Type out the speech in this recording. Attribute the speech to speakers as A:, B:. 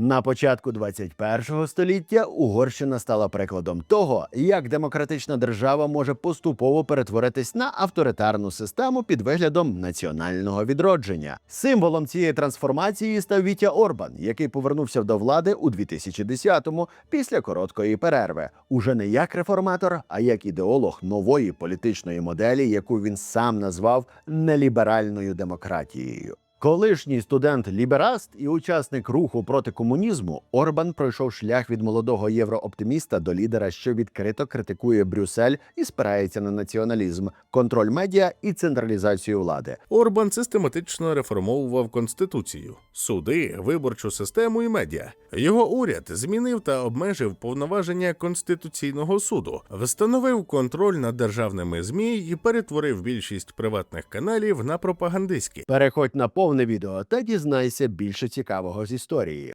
A: На початку 21-го століття Угорщина стала прикладом того, як демократична держава може поступово перетворитись на авторитарну систему під виглядом національного відродження. Символом цієї трансформації став Вітя Орбан, який повернувся до влади у 2010-му після короткої перерви, уже не як реформатор, а як ідеолог нової політичної моделі, яку він сам назвав неліберальною демократією. Колишній студент-лібераст і учасник руху проти комунізму Орбан пройшов шлях від молодого єврооптиміста до лідера, що відкрито критикує Брюссель і спирається на націоналізм, контроль медіа і централізацію влади.
B: Орбан систематично реформовував конституцію, суди, виборчу систему і медіа. Його уряд змінив та обмежив повноваження конституційного суду, встановив контроль над державними змі і перетворив більшість приватних каналів на пропагандистські.
A: Переходь на повне відео та дізнайся більше цікавого з історії.